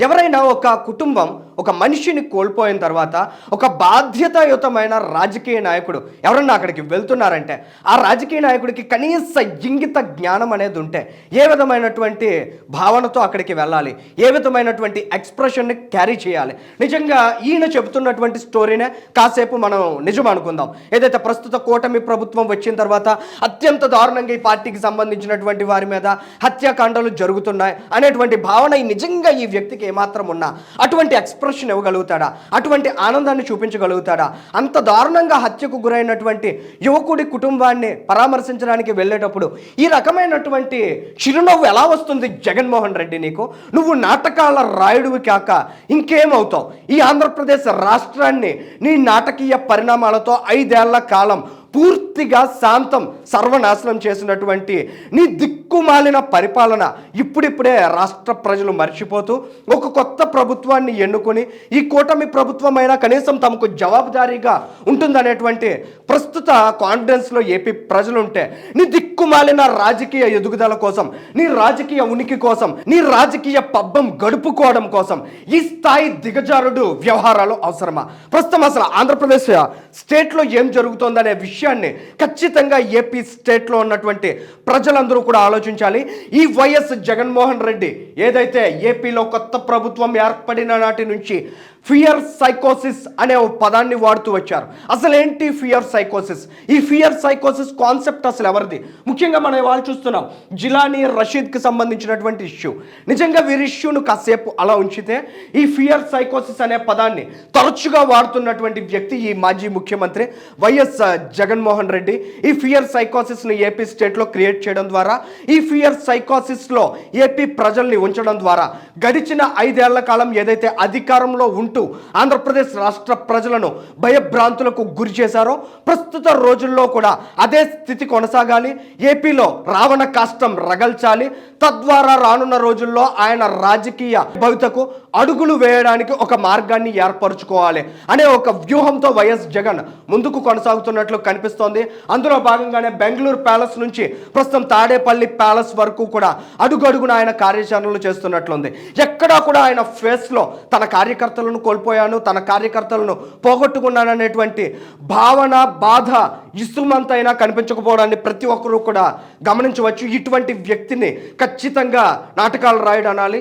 ఎవరైనా ఒక కుటుంబం ఒక మనిషిని కోల్పోయిన తర్వాత ఒక బాధ్యతాయుతమైన రాజకీయ నాయకుడు ఎవరన్నా అక్కడికి వెళ్తున్నారంటే ఆ రాజకీయ నాయకుడికి కనీస ఇంగిత జ్ఞానం అనేది ఉంటే ఏ విధమైనటువంటి భావనతో అక్కడికి వెళ్ళాలి? ఏ విధమైనటువంటి ఎక్స్ప్రెషన్ని క్యారీ చేయాలి? నిజంగా ఈయన చెబుతున్నటువంటి స్టోరీనే కాసేపు మనం నిజం అనుకుందాం ఏదైతే ప్రస్తుత కూటమి ప్రభుత్వం వచ్చిన తర్వాత అత్యంత దారుణంగా ఈ పార్టీకి సంబంధించినటువంటి వారి మీద హత్యాకాండాలు జరుగుతున్నాయి అనేటువంటి భావన నిజంగా ఈ వ్యక్తికి ఏమాత్రం ఉన్నా. అటువంటి ఎక్స్ప్రెస్ ఎక్స్ప్రెషన్ ఇవ్వగలుగుతాడా అటువంటి ఆనందాన్ని చూపించగలుగుతాడా? అంత దారుణంగా హత్యకు గురైనటువంటి యువకుడి కుటుంబాన్ని పరామర్శించడానికి వెళ్ళేటప్పుడు ఈ రకమైనటువంటి చిరునవ్వు ఎలా వస్తుంది జగన్మోహన్ రెడ్డి నీకు? నువ్వు నాటకాల రాయుడివి కాక ఇంకేమవుతావు? ఈ ఆంధ్రప్రదేశ్ రాష్ట్రాన్ని నీ నాటకీయ పరిణామాలతో ఐదేళ్ళ కాలం పూర్తిగా శాంతం సర్వనాశనం చేసినటువంటి నీ దిక్కుమాలిన పరిపాలన ఇప్పుడిప్పుడే రాష్ట్ర ప్రజలు మర్చిపోతూ ఒక కొత్త ప్రభుత్వాన్ని ఎన్నుకొని ఈ కూటమి ప్రభుత్వమైనా కనీసం తమకు జవాబుదారీగా ఉంటుందనేటువంటి ప్రస్తుత కాన్ఫిడెన్స్లో ఏపీ ప్రజలుంటే నీ దిక్కుమాలిన రాజకీయ ఎదుగుదల కోసం నీ రాజకీయ ఉనికి కోసం నీ రాజకీయ పబ్బం గడుపుకోవడం కోసం ఈ స్థాయి దిగజారుడు వ్యవహారాలు అవసరమా? ప్రస్తుతం అసలు ఆంధ్రప్రదేశ్ స్టేట్లో ఏం జరుగుతోందనే విషయం విషయాన్ని ఖచ్చితంగా ఏపీ స్టేట్లో ఉన్నటువంటి ప్రజలందరూ కూడా ఆలోచించాలి. ఈ వైఎస్ జగన్మోహన్ రెడ్డి ఏదైతే ఏపీలో కొత్త ప్రభుత్వం ఏర్పడిన నాటి నుంచి ఫియర్ సైకోసిస్ అనే ఓ పదాన్ని వాడుతూ వచ్చారు. అసలు ఏంటి ఫియర్ సైకోసిస్? ఈ ఫియర్ సైకోసిస్ కాన్సెప్ట్ అసలు ఎవరిది? ముఖ్యంగా మనం ఇవాళ చూస్తున్నాం జిలానీ రషీద్కి సంబంధించినటువంటి ఇష్యూ. నిజంగా వీరి ఇష్యూను కాసేపు అలా ఉంచితే ఈ ఫియర్ సైకోసిస్ అనే పదాన్ని తరచుగా వాడుతున్నటువంటి వ్యక్తి ఈ మాజీ ముఖ్యమంత్రి వైఎస్ జగన్మోహన్ రెడ్డి. ఈ ఫియర్ సైకోసిస్ని ఏపీ స్టేట్లో క్రియేట్ చేయడం ద్వారా ఈ ఫియర్ సైకోసిస్లో ఏపీ ప్రజల్ని ఉంచడం ద్వారా గడిచిన ఐదేళ్ళ కాలం ఏదైతే అధికారంలో ఉంటూ ఆంధ్రప్రదేశ్ రాష్ట్ర ప్రజలను భయభ్రాంతులకు గురి చేశారో ప్రస్తుత రోజుల్లో కూడా అదే స్థితి కొనసాగాలి. ఏపీలో రావణ కాష్టం రగల్చాలి. తద్వారా రానున్న రోజుల్లో ఆయన రాజకీయ భవితకు అడుగులు వేయడానికి ఒక మార్గాన్ని ఏర్పరచుకోవాలి అనే ఒక వ్యూహంతో వైఎస్ జగన్ ముందుకు కొనసాగుతున్నట్లు కనిపిస్తోంది. అందులో భాగంగానే బెంగళూరు ప్యాలెస్ నుంచి ప్రస్తుతం తాడేపల్లి ప్యాలెస్ వరకు కూడా అడుగడుగున ఆయన కార్యాచరణలు చేస్తున్నట్లుంది. ఎక్కడా కూడా ఆయన ఫేస్లో తన కార్యకర్తలను కోల్పోయాను తన కార్యకర్తలను పోగొట్టుకున్నాననేటువంటి భావన బాధ ఇసుమంతైనా కనిపించకపోవడాన్ని ప్రతి ఒక్కరూ కూడా గమనించవచ్చు. ఇటువంటి వ్యక్తిని ఖచ్చితంగా నాటకాలు రాయడం అనాలి